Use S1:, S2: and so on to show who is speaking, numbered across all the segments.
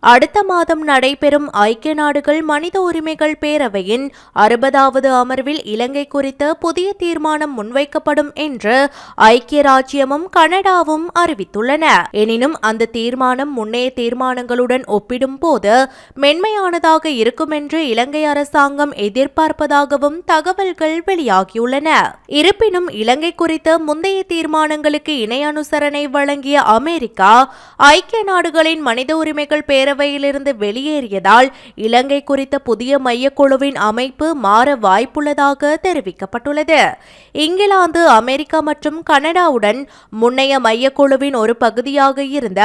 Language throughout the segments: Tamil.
S1: அடுத்த மாதம் நடைபெறும் ஐக்கிய நாடுகள் மனித உரிமைகள் பேரவையின் அறுபதாவது அமர்வில் இலங்கை குறித்த புதிய தீர்மானம் முன்வைக்கப்படும் என்று ஐக்கிய ராஜ்யமும் கனடாவும் அறிவித்துள்ளன. எனினும் அந்த தீர்மானம் முன்னைய தீர்மானங்களுடன் ஒப்பிடும் போது மென்மையானதாக இருக்கும் என்று இலங்கை அரசாங்கம் எதிர்பார்ப்பதாகவும் தகவல்கள் வெளியாகியுள்ளன. இருப்பினும் இலங்கை குறித்த முந்தைய தீர்மானங்களுக்கு இணை அனுசரணை வழங்கிய அமெரிக்கா ஐக்கிய நாடுகளின் மனித உரிமைகள் பேரவையிலிருந்து வெளியேறியதால் இலங்கை குறித்த புதிய மையக்குழுவின் அமைப்பு மாற வாய்ப்புள்ளதாக தெரிவிக்கப்பட்டுள்ளது. இங்கிலாந்து அமெரிக்கா மற்றும் கனடாவுடன் முன்னைய மையக்குழுவின் ஒரு பகுதியாக இருந்த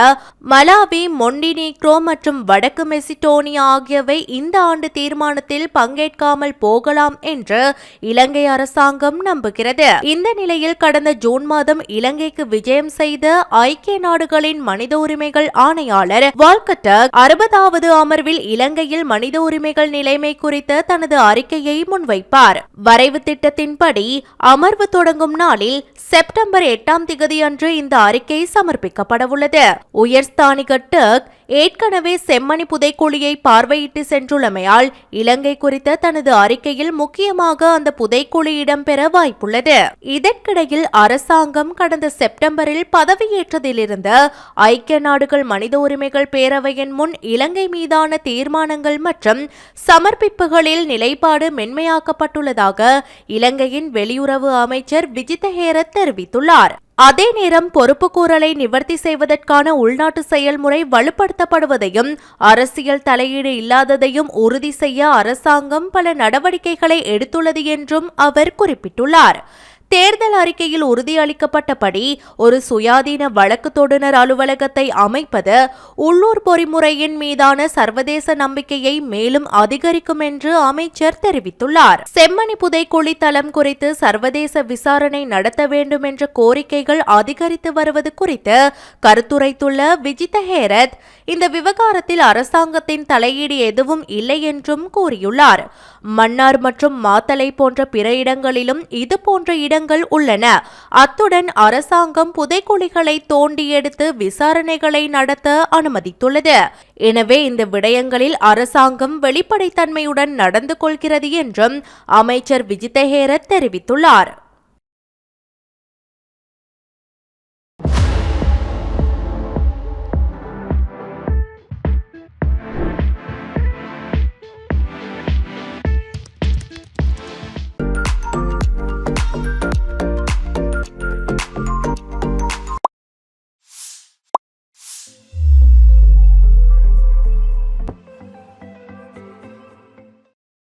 S1: மலாவி மொண்டினீக்ரோ மற்றும் வடக்கு மெசிடோனியா ஆகியவை இந்த ஆண்டு தீர்மானத்தில் பங்கேற்காமல் போகலாம் என்று இலங்கை அரசாங்கம் நம்புகிறது. இந்த நிலையில் கடந்த ஜூன் மாதம் இலங்கைக்கு விஜயம் செய்த ஐக்கிய நாடுகளின் மனித உரிமைகள் ஆணையாளர் வால்கட்டக் அறுபதாவது அமர்வில் இலங்கையில் மனித உரிமைகள் நிலைமை குறித்த தனது அறிக்கையை முன்வைப்பார். வரைவு திட்டத்தின்படி அமர்வு தொடங்கும் நாளில் செப்டம்பர் எட்டாம் திகதி அன்று இந்த அறிக்கை சமர்ப்பிக்கப்படவுள்ளது. உயர்ஸ்தானிக டக் ஏற்கனவே செம்மணி புதைக்குழியை பார்வையிட்டு சென்றுள்ளமையால் இலங்கை குறித்த தனது அறிக்கையில் முக்கியமாக அந்த புதைக்குழி இடம்பெற வாய்ப்புள்ளது. இதற்கிடையில் அரசாங்கம் கடந்த செப்டம்பரில் பதவியேற்றதிலிருந்து ஐக்கிய நாடுகள் மனித உரிமைகள் பேரவையின் முன் இலங்கை மீதான தீர்மானங்கள் மற்றும் சமர்ப்பிப்புகளில் நிலைப்பாடு மென்மையாக்கப்பட்டுள்ளதாக இலங்கையின் வெளியுறவு அமைச்சர் விஜித ஹேரத் தெரிவித்துள்ளார். அதே நேரம் பொறுப்புக்கூறலை நிவர்த்தி செய்வதற்கான உள்நாட்டு செயல்முறை வலுப்படுத்தப்படுவதையும் அரசியல் தலையீடு இல்லாததையும் உறுதி செய்ய அரசாங்கம் பல நடவடிக்கைகளை எடுத்துள்ளது என்றும் அவர் குறிப்பிட்டுள்ளார். தேர்தல் அறிக்கையில் உறுதியளிக்கப்பட்டபடி ஒரு சுயாதீன வழக்கு தொடுநர் அலுவலகத்தை அமைப்பது உள்ளூர் பொறிமுறையின் மீதான சர்வதேச நம்பிக்கையை மேலும் அதிகரிக்கும் என்று அமைச்சர் தெரிவித்துள்ளார். செம்மணி புதைக்குழி தளம் குறித்து சர்வதேச விசாரணை நடத்த வேண்டும் என்ற கோரிக்கைகள் அதிகரித்து வருவது குறித்து கருத்துரைத்துள்ள விஜித ஹேரத் இந்த விவகாரத்தில் அரசாங்கத்தின் தலையீடு எதுவும் இல்லை என்றும் கூறியுள்ளார். மன்னார் மற்றும் மாத்தலை போன்ற பிற இடங்களிலும் இது போன்ற இடங்கள் உள்ளன. அத்துடன் அரசாங்கம் புதைக்குழிகளை தோண்டி எடுத்து விசாரணைகளை நடத்த அனுமதித்துள்ளது. எனவே இந்த விடயங்களில் அரசாங்கம் வெளிப்படைத்தன்மையுடன் நடந்து கொள்கிறது என்றும் அமைச்சர் விஜிதஹேரத் தெரிவித்துள்ளார்.